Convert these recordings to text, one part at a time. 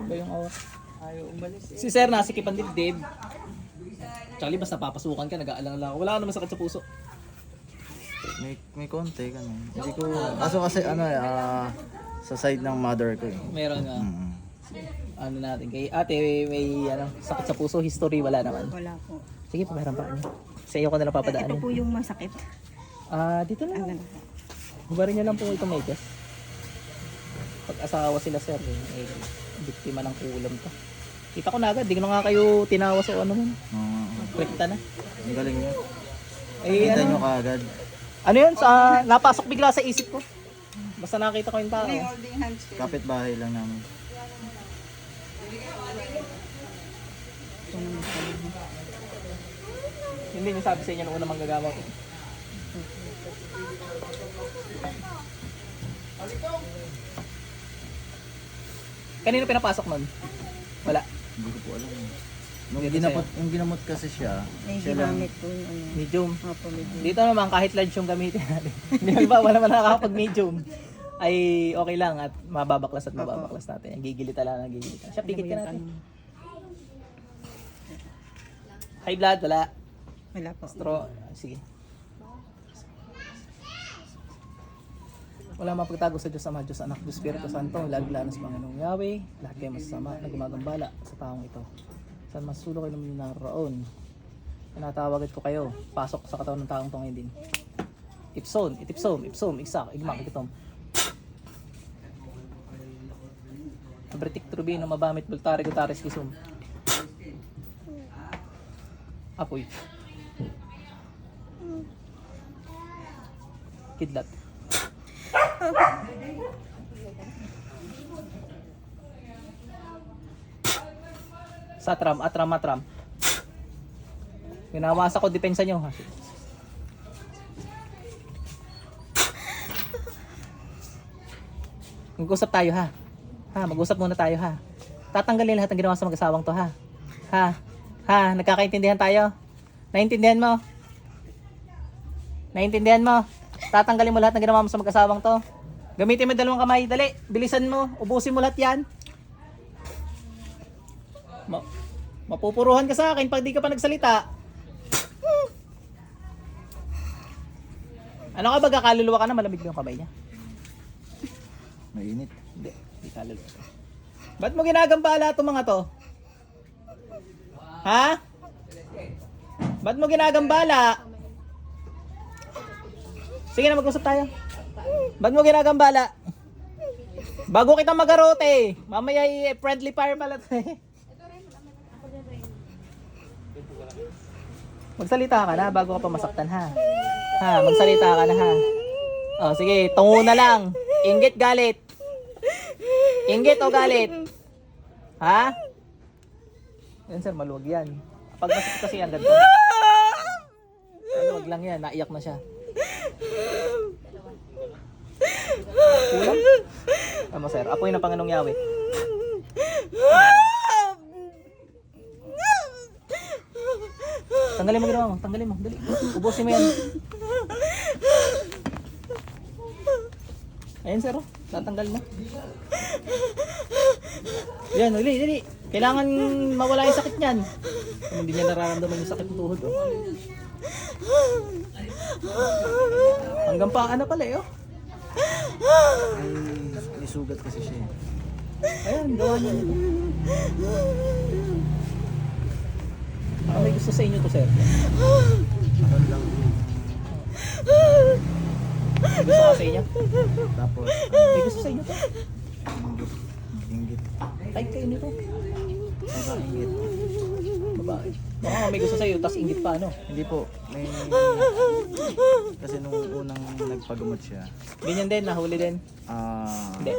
Iba yung awat. Ayaw umalis eh. Si Sir nasikipan dibdib. Charlie, basta papasukan ka, nag-aalala ka. Wala ka naman sakit sa puso. May, may konti ganun. Hindi ko, kaso kasi ano eh, ah, sa side ng mother ko eh. Meron nga. Mm. Ano natin. Kay ate, may, may ano, sakit sa puso, history, wala naman. Wala po. Sige, pameran pa niyo. Sa iyo ko na lang Ito papadaanin. po yung masakit. Ah, dito na Ano lang. Hubarin niyo lang po itong medyas. Pag asawa sila sir, eh, eh, biktima ng kulam to. Kita ko na agad, di ko na nga kayo tinawas o ano man. Oo. Rekta na. ang galing niya. Eh, Kita ano, nyo kaagad. ano yun? Sa, napasok bigla sa isip ko. Basta nakita ko yung tao. May holding hands ko. Kapit-bahay lang namin. Hindi niyo sabi sa inyo nung una manggagawa ko. Kanino pinapasok nun? Wala. Hindi ko po alam. Nung ginamot, yung ginamot kasi siya, May siya lang, ginamit po yung ano. Medium. Opo, medyo. Dito naman kahit large yung gamitin natin. Hindi ba wala man nakakapag medium ay okay lang at mababaklas at mababaklas natin. Gigilita lang, gigilita. Siya pikit ka natin. High blood, wala. Wala po. Straw, sige. Wala mapagtago sa Diyos Ama, Diyos Anak, Diyos Espiritu Santo, sa Panginoong Yahweh, lahat kayo masasama na gumagambala sa taong ito. Saan masulo kayo naman naroon? Tinatawagan ko kayo, pasok sa katawan ng taong to ngayon din. Ipson, itipsom, ipsom, iksak, igmak, ikitom. Abritik trubino, mabamit, bultari, gutaris, kisum. Apoy. Kidlat. Satram, atram, atram. Pinawasa ko, depensa nyo. Mag-usap tayo ha. Ha, mag-usap muna tayo ha. Tatanggalin lahat ng ginawa sa mag-asawang to ha. Ha? Ha? Nagkakaintindihan tayo? Naintindihan mo? Naintindihan mo? Tatanggalin mo lahat ng ginawa mo sa mag-asawang to. Gamitin mo yung dalawang kamay. Dali, bilisan mo. Ubusin mo lahat yan. Ma- mapupuruhan ka sa akin pag di ka pa nagsalita. Ano ka ba kaluluwa ka na malamig yung kamay niya? mainit. Hindi, hindi kaluluwa. Ba't mo ginagambala itong mga to? Ha? Ba't mo ginagambala? Sige na, mag-usap tayo. Ba't mo ginagambala? Bago kita magarote. Mamaya ay friendly fire pala to eh. Magsalita ka na bago ka pa masaktan ha. Ha, magsalita ka na ha. Oh, sige, tungo na lang. Inggit galit. Inggit o galit? Ha? Yan sir, maluwag yan. Pag masakit kasi yan, ganito. Maluwag lang yan, naiyak na siya. Kulang? Tama sir, apoy ng Panginoong Yahweh. Tanggalin mo ginawa mo, tanggalin mo, dali. Ubusin mo yan. Ayan sir, oh. tatanggal na. Yan, dali, dali. Kailangan mawala yung sakit niyan. Kung hindi niya nararamdaman yung sakit ng tuhod. Oh. Hanggang pa, ano pala eh, oh. May, may sugat kasi siya eh. Ayan, gawa niya. Baka may gusto sa inyo to, sir. Ano lang. May gusto ka sa inyo? Tapos, May gusto sa inyo to? inggit. Inggit. Type kayo nito. Saka inggit. Babae. Baka may gusto sa iyo, tapos ingit pa, ano? Hindi po, may... Kasi nung unang nagpagamot siya, Ganyan din, nahuli din. ah Hindi.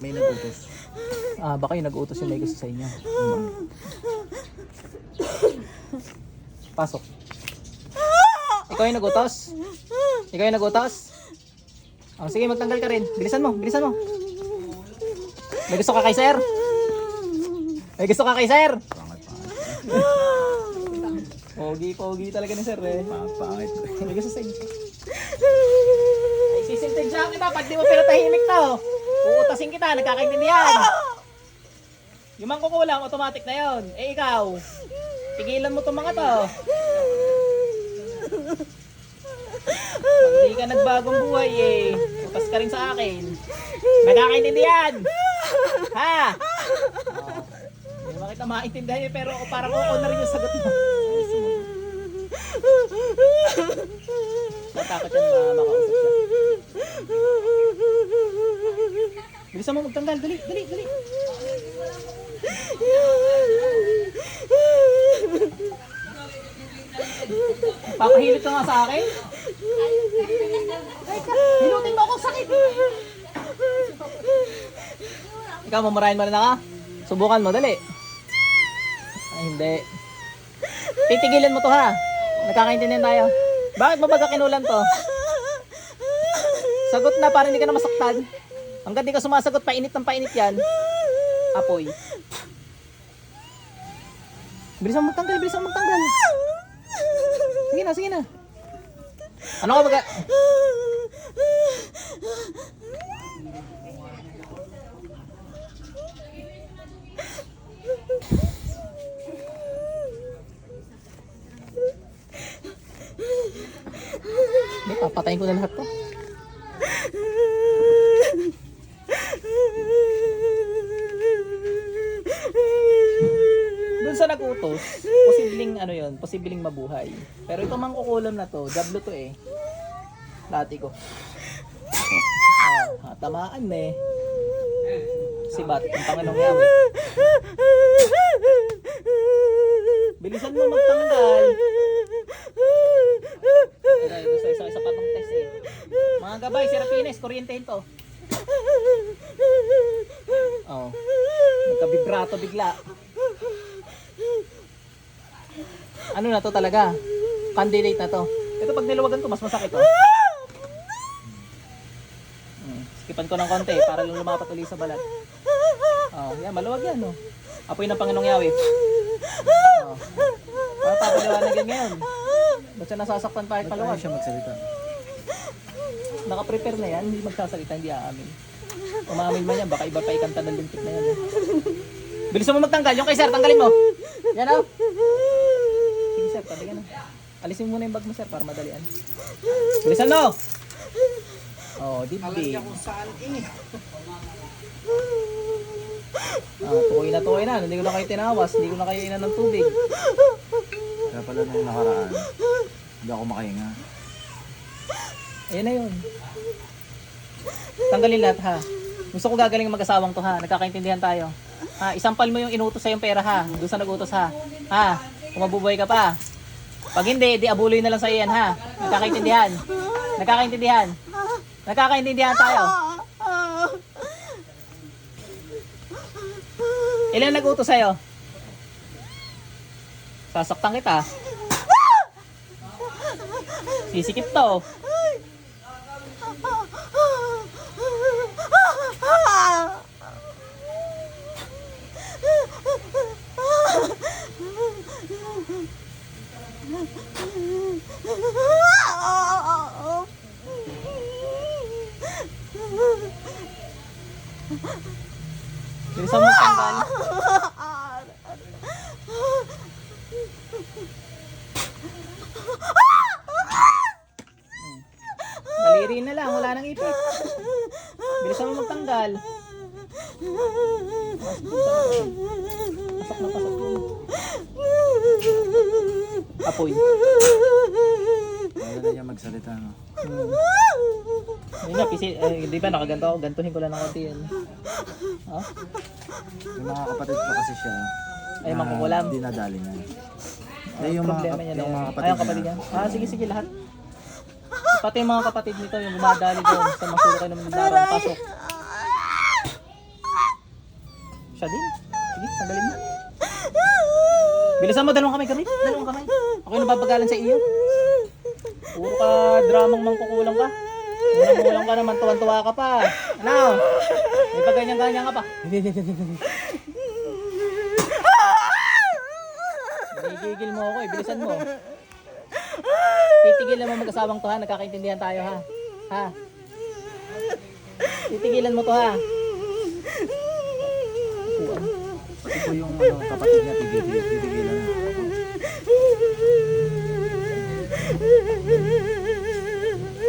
may nagutos. Ah, baka yung nag-utos yung may gusto sa inyo. Pasok. Ikaw yung nag-utos? Ikaw yung nag-utos? Oh, sige, magtanggal ka rin. Bilisan mo, bilisan mo. May gusto ka kay sir? May gusto ka kay sir? Pogi, pogi talaga ni sir eh. Pangit, pangit. May gusto sa inyo. Ay, sisintin siya kita pag di mo pinatahimik to. Uutasin kita, nagkakaintindihan. Yung mangkukulam, automatic na yon. Eh ikaw, tigilan mo itong mga to. Pag di ka nagbagong buhay eh, utas ka rin sa akin. Nagkakaintindihan? Ha? Kita maintindihan yun, pero parang oo na rin yung sagot mo. Natakot yan ma. Bilisan mo magtanggal, dali, dali, dali. Papahilot ka nga sa akin? Hilutin mo ako, sakit! Ikaw, mamarahin mo rin na ka? Subukan mo, dali. Hindi. Titigilan mo to ha. Nagkakaintindihan tayo. Bakit mo baga kinulam to? Sagot na para hindi ka na masaktan. Hanggang di ka sumasagot, painit ng painit yan. Apoy. Bilisan mo magtanggal, bilisan mo magtanggal. Sige na, sige na. Ano ka baga? Papatayin ko na lahat to. Doon sa nagutos, posibleng ano yon, posibleng mabuhay. Pero itong mangkukulam na to, jablo to eh. Dati ko. Ah, tamaan eh. Si Bat, ang Panginoong Yahweh. Bilisan mo magtanggal. Ito, ito, isa, isa, isa pa tong test eh. Mga gabay, Serapines, kuryentehin to. Oh. Nagka-vibrato bigla. Ano na to talaga? Candidate na to. Ito pag niluwagan ko, mas masakit to. Hmm. Skipan ko ng konti para lumapat ulit sa balat. Oh, yan, maluwag yan, no. Apoy ng Panginoong Yahweh. Oh. Para papaliwanag yan ngayon. Ba't siya nasasaktan pa kahit Ba't paluwag? siya magsalita? Naka-prepare na yan, hindi magsasalita, hindi aamin. Umamin man yan, baka iba pa ikanta ng lintik na yan. eh. Bilisan mo magtanggal, yung kay sir, tanggalin mo. Yan oh. Sige sir, tabi ka na. Alisin mo muna yung bag mo sir para madalian. Bilisan mo! Oh, dibdib. Ah, tukoy na tukoy na. Hindi ko na kayo tinawas. Hindi ko na kayo inan ng tubig. Kaya pala nung nakaraan, hindi ako makahinga. Ayan na yun. Tanggalin lahat ha. Gusto ko gagaling ang mag-asawang to ha. Nagkakaintindihan tayo. Ha, isampal mo yung inutos sa yung pera ha. Doon sa nagutos ha. Ha, kung mabubuhay ka pa. Pag hindi, di abuloy na lang sa iyan ha. Nagkakaintindihan. Nagkakaintindihan. Nagkakaintindihan tayo. Ilan nagutos sa'yo? Sasaktan kita. Sisikip to. Bilisan mo tanggal. Daliri na lang, wala nang ipit. Bilisan mo magtanggal. Pasok na pasok yun. Apoy. Ayaw na niya magsalita. No? Hmm. Yun nga, pisi, eh, di ba nakaganto ako, gantuhin ko lang ng konti yan. Oh? Yung mga kapatid ko kasi siya, Ay, mangkukulam. dinadali niya. Eh, yung mga, problema kap- niya yung na mga kapatid, Ay, kapatid niya. Ah, sige, sige, lahat. Pati yung mga kapatid nito, yung gumadali doon sa masulo kayo ng Mindanao, pasok. Siya din. Sige, tanggalin mo. Bilisan mo, dalawang kamay, gamit. Dalawang kamay. Ako yung nababagalan sa iyo. Puro ka dramang mangkukulang ka. Nangulang ka naman, tuwan-tuwa ka pa. Ano? May pa ganyan-ganyan ka pa. Gigigil mo ako eh, bilisan mo. Titigilan mo mag-asawang to ha, nagkakaintindihan tayo ha. Ha? Titigilan mo to ha. Upuan. po yung ano, kapatid niya, tigil, tigilan na.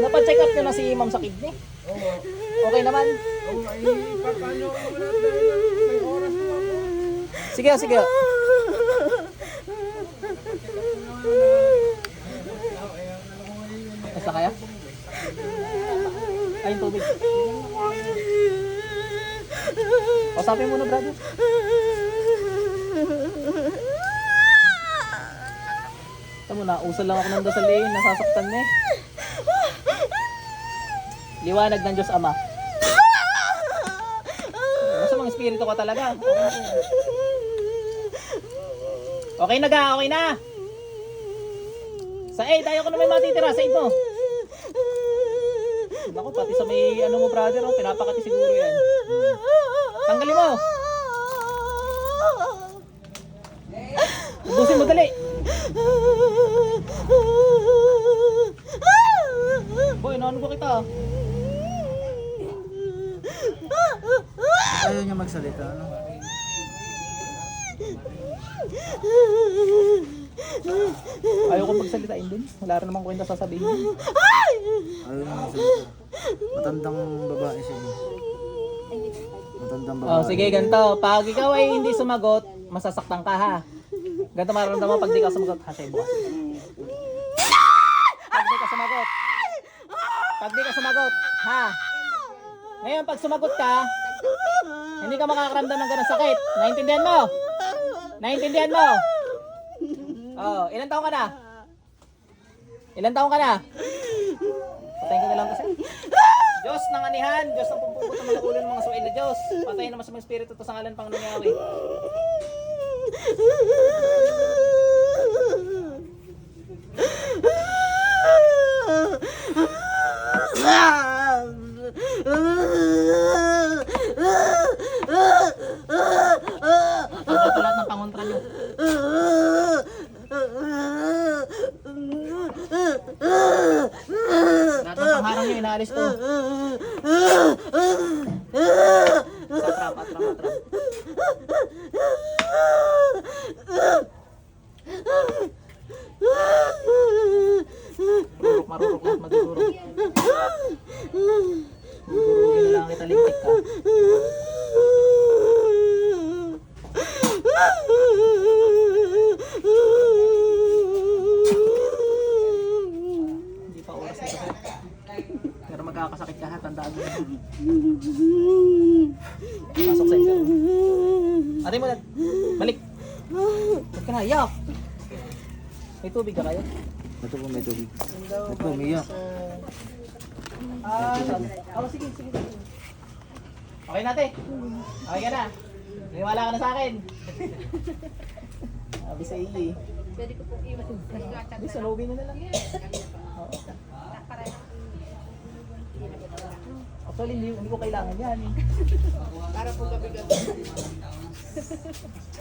Napacheck up nyo na si ma'am sa kidney? Okay naman? Sige, sige. Basta kaya? Ay, tubig. Pasapin mo na, brother. Ito mo na, usal lang ako ng dasal eh. Nasasaktan na eh. Liwanag ng Diyos Ama. Nasa mga espiritu ko talaga. Okay na ga, okay na. Sa 8, ayaw ko na may matitira. Sa 8 mo. Pati sa may ano mo brother, oh, pinapakati siguro yan. Tanggalin mo. Ubusin mo dali. Boy, ano ba kita? Ayaw niya magsalita, ano? Ayaw ko magsalitain din. Wala rin namang kwenta sasabihin. Ayaw niya magsalita. Matandang babae siya. eh. Matandang babae. Oh, sige, ganito. Pag ikaw ay hindi sumagot, masasaktan ka ha. Ganito mararamdaman mo pag di ka sumagot. Ha, siya bukas. Pag di ka sumagot. Pag di ka sumagot, ha. Ngayon, pag sumagot ka, hindi ka makakaramdam ng ganang sakit. Naintindihan mo? Naintindihan mo? Oh, ilan taong ka na? Ilan taong ka na? Patayin ko na lang kasi. Diyos ng anihan, Diyos ng pumpugot ng mga ulo ng mga suwail na Diyos. Patayin naman sa mga espiritu to sa ngalan pang nangyari. Tanggal ko lahat ng pangontra nyo. Lahat ng pangharang nyo, inaalis ko. Atrap, atrap, atrap. Marurok, marurok lahat magdurog. Durugin na lang kita lintik ka. Hindi pa oras na sakit. Pero magkakasakit ka ha, tandaan mo. Pasok sa inyo. Ate mo na. Balik. Ba't ka na? Yak! May tubig ka kayo? Ito po may tubig. Ito, umiyak. Ah, oh, sige, sige, sige. Okay na, te. Okay ka na. Naniwala ka na sa akin. Sabi sa iyo eh. Pwede ko pong iwan. Sa lobby na na lang. Oo. Actually, hindi, hindi ko kailangan yan. Para po gabi-gabi.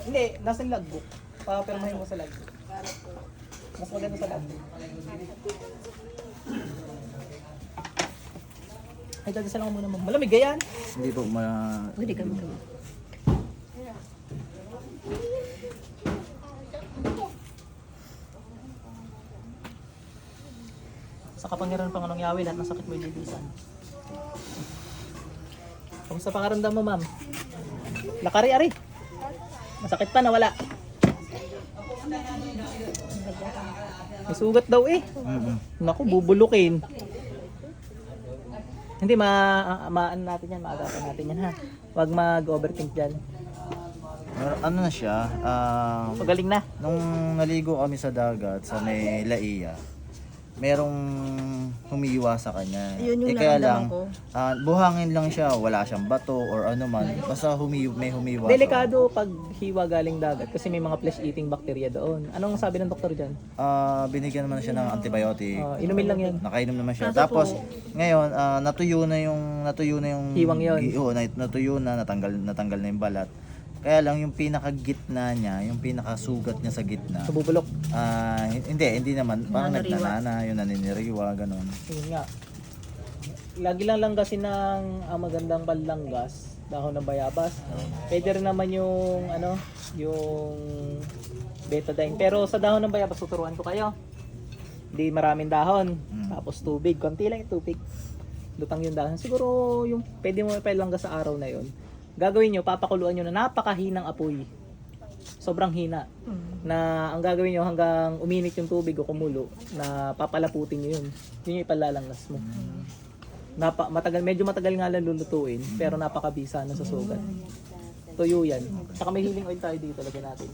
Hindi, nasa logbook. Papirmahin mo sa logbook. Mas maganda sa logbook. Ay, dadasal ako muna ma'am. Malamig ganyan. Hindi po, ma... Pwede ka mag Sa kapangyarihan ng Panginoong Yahweh, lahat ng sakit mo ililisan. Kamusta pangaramdam mo, ma'am? Lakari-ari. Masakit pa, nawala. May sugat daw eh. Mm-mm. Naku, bubulukin. Hindi, ma, ma ano natin yan, maagapan natin yan ha. Huwag mag-overthink dyan. Mer- Ano na siya, ah... Magaling na. nung naligo kami sa dagat, sa may Laia, merong humiwa sa kanya. Yun yung eh, kaya lang, ko. ah, buhangin lang siya, wala siyang bato or ano man. Basta humi, may humiwa. Delikado pag hiwa galing dagat kasi may mga flesh-eating bacteria doon. Anong sabi ng doktor dyan? Ah, binigyan naman siya ng antibiotic. Ah, inumin lang yan. Nakainom naman siya. Tapos ngayon ah, natuyo na yung natuyo na yung Hiwang yun. Oo, nat- natuyo na, natanggal natanggal na yung balat. Kaya lang yung pinakagitna niya, yung pinakasugat niya sa gitna. Sa bubulok. Ah, hin- hindi, hindi naman. Parang Naniriwa. nagnanana, yung naniniriwa, ganun. Yun nga. Lagi lang langgasin ng ah, magandang panlanggas, dahon ng bayabas. Pwede rin naman yung ano, yung betadine. Pero sa dahon ng bayabas, tuturuan ko kayo. Hindi maraming dahon. Mm. Tapos tubig. Konti lang yung tubig. Lutang yung dahon. Siguro yung pwede mo ipalangga sa araw na yon. Gagawin nyo, papakuluan nyo na napakahinang apoy. Sobrang hina. Na ang gagawin nyo hanggang uminit yung tubig o kumulo, na papalaputin nyo yun. Yun yung ipalalangas mo. Napa, matagal, medyo matagal nga lang lulutuin, pero napakabisa na sa sugat. Tuyo yan. Tsaka may healing oil tayo dito, lagyan natin.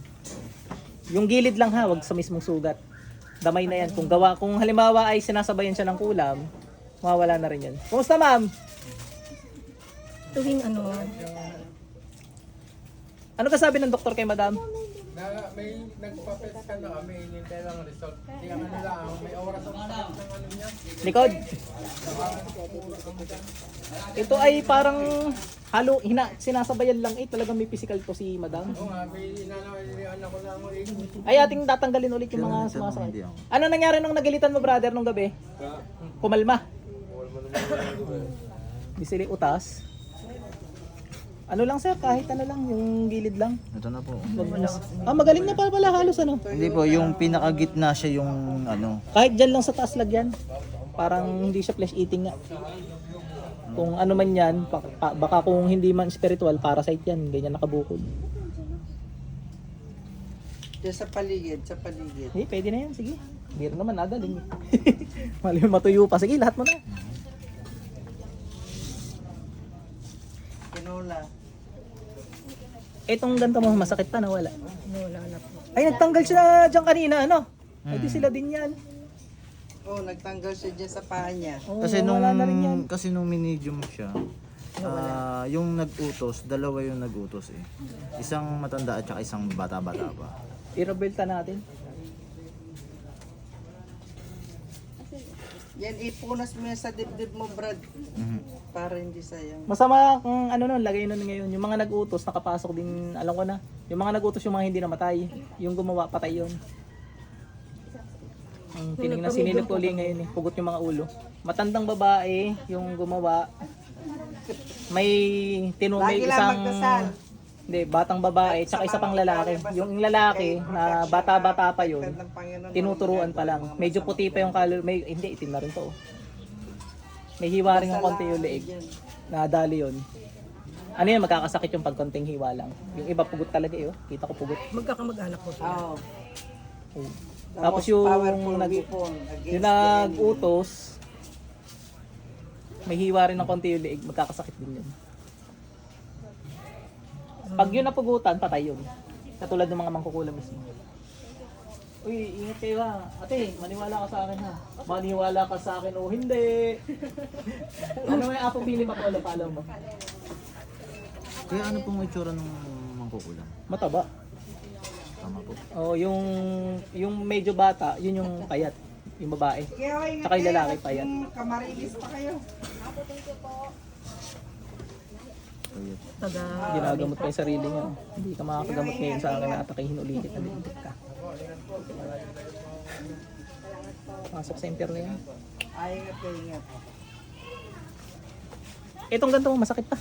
Yung gilid lang ha, wag sa mismong sugat. Damay na yan. Kung gawa, kung halimbawa ay sinasabayan siya ng kulam, mawawala na rin yan. Kumusta ma'am? Tuwing ano, Ano ka sabi ng doktor kay madam? Na may nagpa-pet scan na kami, hinintay lang ang result. Hindi ano lang, may oras ang sakit ng ano niya. Likod. Ito ay parang halo, hina, sinasabayan lang eh. Talagang may physical to si madam. Oo nga, may inanawalan ko lang eh. Ay ating tatanggalin ulit yung mga sumasakit. Ano nangyari nung nagalitan mo brother nung gabi? Kumalma. Di sila utas. Ano lang sir, kahit ano lang, yung gilid lang. Ito na po. Ah, magaling na pala pala halos ano. Hindi po, yung pinakagitna siya yung ano. Kahit dyan lang sa taas lagyan. Parang hindi siya flesh eating nga. Kung ano man yan, pa- pa- baka kung hindi man spiritual, parasite yan. Ganyan nakabukod. Diyan sa paligid, sa paligid. Eh, pwede na yan. Sige. Hindi rin naman nagaling. Mali matuyo pa. Sige, lahat mo na. Kinola. Etong ganito mo, masakit pa, nawala. wala na po. Ay, nagtanggal siya dyan kanina, ano? Ay, di sila din yan. Oh, nagtanggal siya dyan sa paa niya. Oo, Kasi nung wala na rin yan. kasi nung minedium siya, ah, yung nag-utos, dalawa yung nag-utos eh. Isang matanda at saka isang bata-bata pa. I-rebelta natin. Yan, ipunas mo yan sa dibdib mo, Brad. Mhm. Para hindi sayang. Masama kung ano nun, lagay nun ngayon. Yung mga nag-utos, nakapasok din, alam ko na. Yung mga nag-utos, yung mga hindi namatay. Yung gumawa, patay yun. Ang tinignan sinilip ko uli ngayon eh. Pugot yung mga ulo. Matandang babae, yung gumawa. May tinu may Lagi lang isang magdasal. Hindi, batang babae, tsaka isa pang lalaki. Yung lalaki na bata-bata pa yun, Ng tinuturuan pa lang. Medyo puti pa yung color, may hindi itim na rin to. oh. May hiwa rin yung konti yung leeg. Nadali yun. Ano yun, magkakasakit yung pagkonting hiwa lang. Yung iba pugot talaga eh, oh. kita ko pugot. Magkakamag-anak po sila. Oo. Oh. Tapos yung nag yung nag-utos, may hiwa rin ng konti yung leeg, magkakasakit din yun. Pag yun napugutan, patay yun. Katulad ng mga mangkukulam mismo. Uy, ingat kayo ha. Ate, maniwala ka sa akin ha. Maniwala ka sa akin o hindi. ano may apo pili pa pala pala mo? Kaya ano pong itsura ng mangkukulam? Mataba. Tama po. Oh, yung yung medyo bata, yun yung payat, yung babae. Tsaka yung kayo. lalaki pa yan. Hmm, Kamarilis pa kayo. Kaya, Taga, Ginagamot pa yung sarili niya. Hindi ka makakagamot ngayon sa akin na atakihin ulit na lintik ka. Pasok sa impyerno yan. Ay, ingat kayo, ingat. Itong ganito mo, masakit pa.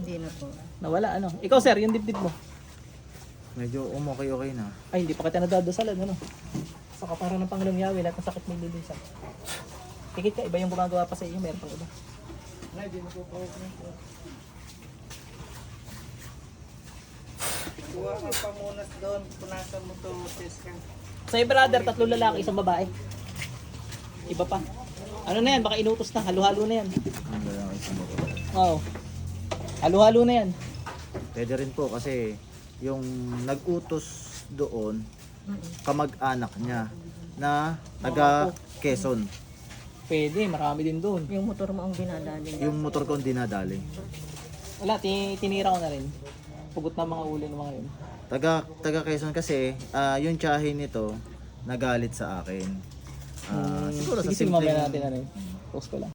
hindi na po. Nawala ano. Ikaw sir, yung dibdib mo. medyo umokay-okay na. Ay, hindi pa kita nadadasalan, ano. Saka parang ng Panginoong Yahweh, lahat ng sakit may lilisan. Tikit ka, iba yung gumagawa pa sa iyo, meron pang iba. Kuha ka pamunas doon. Punasan mo to, Teska. Sa iyo, brother, tatlo lalaki, isang babae. Iba pa. Ano na yan, baka inutos na, halo-halo na yan. Oo. Halo-halo na yan. Pwede rin po kasi yung nag-utos doon, kamag-anak niya na taga Quezon. Pwede, marami din doon. Yung motor mo ang dinadali. Yung motor ko ang dinadali. Wala, ti- tinira ko na rin. Pugot na mga ulo ng mga yun. Taga taga Quezon kasi ah, yung tiyahin nito nagalit sa akin. Ah, siguro sa Hmm. Sige, sige, mamaya natin ano yun. Post ko lang.